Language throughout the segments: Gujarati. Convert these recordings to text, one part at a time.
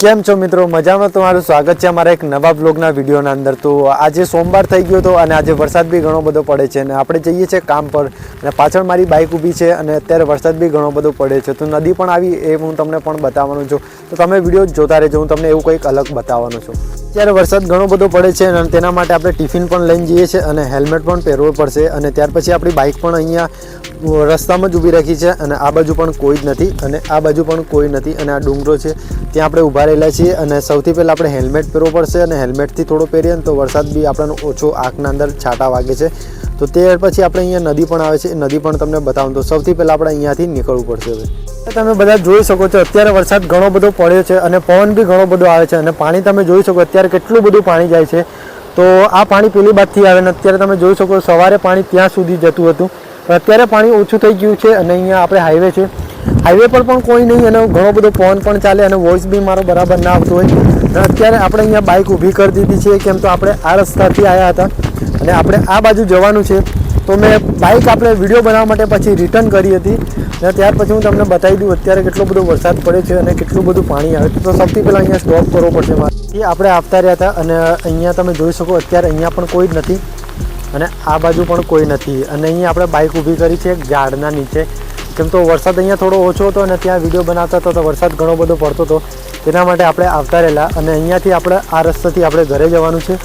કેમ છો મિત્રો? મજામાં તમારું સ્વાગત છે અમારા એક નવા બ્લોગના વિડીયોના અંદર. તો આજે સોમવાર થઈ ગયો હતો અને આજે વરસાદ બી ઘણો બધો પડે છે અને આપણે જઈએ છીએ કામ પર અને પાછળ મારી બાઇક ઊભી છે અને અત્યારે વરસાદ બી ઘણો બધો પડે છે. તો નદી પણ આવી એ હું તમને પણ બતાવવાનું છું. તો તમે વીડિયો જોતા રહેજો, હું તમને એવું કંઈક અલગ બતાવવાનો છું. અત્યારે વરસાદ ઘણો બધો પડે છે અને તેના માટે આપણે ટિફિન પણ લઈને જઈએ છીએ અને હેલ્મેટ પણ પહેરવું પડશે અને ત્યાર પછી આપણી બાઇક પણ અહીંયા રસ્તામાં જ ઊભી રાખી છે અને આ બાજુ પણ કોઈ જ નથી અને આ બાજુ પણ કોઈ નથી અને આ ડુંગરો છે ત્યાં આપણે ઊભા રહેલા છીએ અને સૌથી પહેલાં આપણે હેલ્મેટ પહેરવું પડશે અને હેલ્મેટથી થોડો પહેરીએ ને તો વરસાદ બી આપણને ઓછો આંખના અંદર છાંટા વાગે છે. તો તે પછી આપણે અહીંયા નદી પણ આવે છે. નદી પણ તમને બતાવું તો સૌથી પહેલાં આપણે અહીંયાથી નીકળવું પડશે હવે. તમે બધા જોઈ શકો છો, અત્યારે વરસાદ ઘણો બધો પડ્યો છે અને પવન બી ઘણો બધો આવે છે અને પાણી તમે જોઈ શકો, અત્યારે કેટલું બધું પાણી જાય છે. તો આ પાણી પેલી બાજથી આવે ને અત્યારે તમે જોઈ શકો, સવારે પાણી ત્યાં સુધી જતું હતું. અત્યારે પાણી ઓછું થઈ ગયું છે અને અહીંયા આપણે હાઈવે છે. હાઈવે પર પણ કોઈ નહીં અને ઘણો બધો પવન પણ ચાલે અને વોઇસ બી મારો બરાબર ના આવતો હોય. અને અત્યારે આપણે અહીંયા બાઇક ઊભી કરી દીધી છે, કેમ તો આપણે આ રસ્તાથી આવ્યા હતા. અને આપણે આ બાજુ જવાનું છે. તો મેં બાઇક આપણે વીડિયો બનાવવા માટે પછી રિટર્ન કરી હતી. અને ત્યાર પછી હું તમને બતાવી દઉં અત્યારે કેટલો બધો વરસાદ પડે છે અને કેટલું બધું પાણી આવે છે. તો સૌથી પહેલાં અહીંયા સ્ટોપ કરવો પડશે મારે. એ આપણે આવતા રહ્યા હતા અને અહીંયા તમે જોઈ શકો અત્યારે અહીંયા પણ કોઈ જ નથી અને આ બાજુ પણ કોઈ નથી. અને અહીંયા આપણે બાઇક ઊભી કરી છે ઝાડના નીચે. કેમ તો વરસાદ અહીંયા થોડો ઓછો હતો અને ત્યાં વીડિયો બનાવતા હતા તો વરસાદ ઘણો બધો પડતો હતો. તેના માટે આપણે આવતા રહેલા અને અહીંયાથી આપણે આ રસ્તેથી આપણે ઘરે જવાનું છે.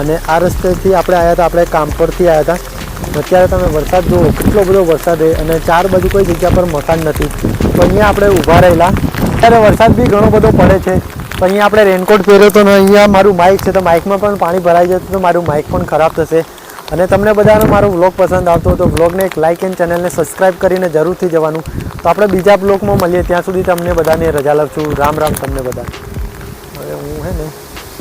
અને આ રસ્તેથી આપણે આવ્યા હતા, આપણે કામ પરથી આવ્યા હતા. અત્યારે તમે વરસાદ જુઓ, કેટલો બધો વરસાદ છે અને ચાર બાજુ કોઈ જગ્યા પર મકાન નથી. તો અહીંયા આપણે ઊભા રહેલા. અત્યારે વરસાદ બી ઘણો બધો પડે છે. તો અહીંયા આપણે રેનકોટ પહેર્યો તો અહીંયા મારું માઇક છે તો માઇકમાં પણ પાણી ભરાઈ જતું તો મારું માઇક પણ ખરાબ થશે. અને તમને બધાનો મારો વ્લોગ પસંદ આવતો હતો વ્લોગને એક લાઇક એન્ડ ચેનલને સબસ્ક્રાઇબ કરીને જરૂરથી જવાનું. તો આપણે બીજા બ્લોગમાં મળીએ. ત્યાં સુધી તમને બધાને રજા લઉં છું. રામ રામ તમને બધા હવે હું હે ને